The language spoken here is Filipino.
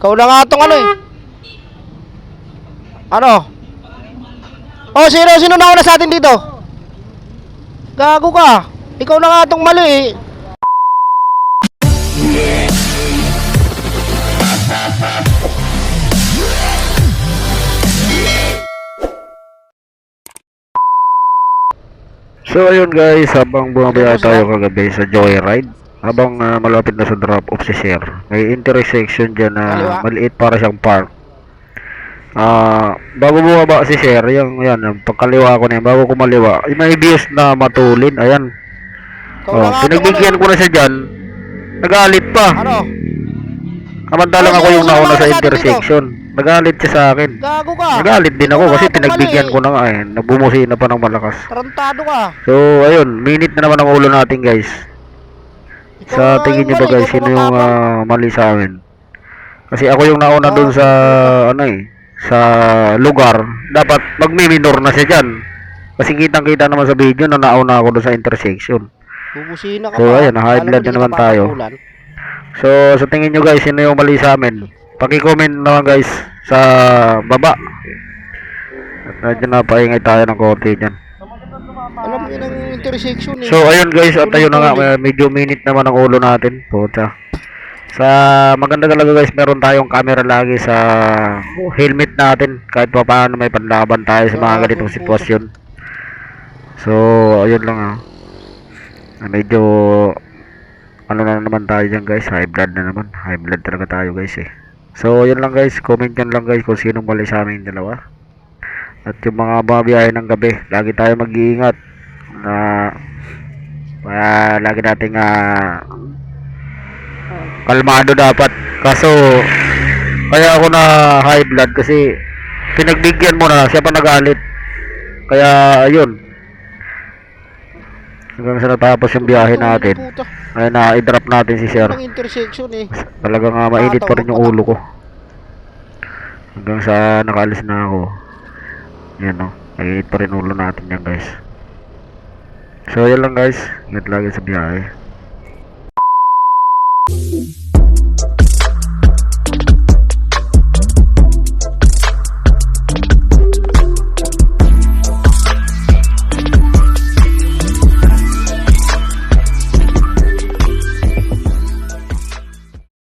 Ikaw na nga tong ano eh. Ano? Oh, sino sino na una sa atin dito? Gago ka. Ikaw na nga tong mali eh. So ayun guys, habang bumabiyahe tayo kagabi sa Joyride, habang ah, malapit na sa drop off si Sir, may intersection dyan na Kaliwa. maliit para siyang park. Ah, bago bumaba si Sir, yung yan, yung pagkaliwa ko na yan, bago kumaliwa, ay may views na matulin, ayan. Oh, pinagbigyan ano ko na siya dyan, nagalit pa. Ano? Samantalang Oh, ako yung nauna sa intersection. Nagalit siya sa akin. Gago ka. Nagalit din ako kasi pinagbigyan ko na nga eh. Nagbumusi na pa ng malakas. Tarantado ka. So, ayun, minute na naman ang ulo natin guys. Sa tingin niyo ba guys, sino yung ah, mali sa amin? Kasi ako yung nauna Ah, dun sa, ano eh, sa lugar. Dapat magmi-minor na siya dyan. Kasi kitang-kita naman sa video na nauna ako dun sa intersection. Bubusina ka So, pa. ayun, na-high Alam blood mo, na naman tayo. So, sa tingin nyo guys, sino yung mali sa amin? Paki-comment naman guys sa baba. At medyo napaingay tayo ng konti dyan. Alam yun ang intersection eh. So ayun guys, at ayun na nga, medyo minute naman ang ulo natin. Puta. Sa maganda talaga guys, meron tayong camera lagi sa helmet natin kahit pa paano may panlaban tayo sa mga ganitong sitwasyon. So ayun lang ah. Ah, Medyo ano na naman tayo dyan guys, high blood na naman. High blood talaga tayo guys eh. So ayun lang guys, comment nyo lang guys kung sino mali sa amin dalawa. At yung mga babiyahe ng gabi, lagi tayo mag-iingat na para lagi nating ah, kalmado dapat. Kaso kaya ako na high blood kasi pinagbigyan mo na siya pa nagalit. Kaya ayun. Hanggang sa natapos yung biyahe natin. Ay na i-drop natin si Sir. Eh. Talagang uh, mainit pa rin yung ulo ko. Hanggang sa nakaalis na ako. Yan no. Mainit pa rin ulo natin yan guys. So yan lang guys. Ingat lagi sa biyahe.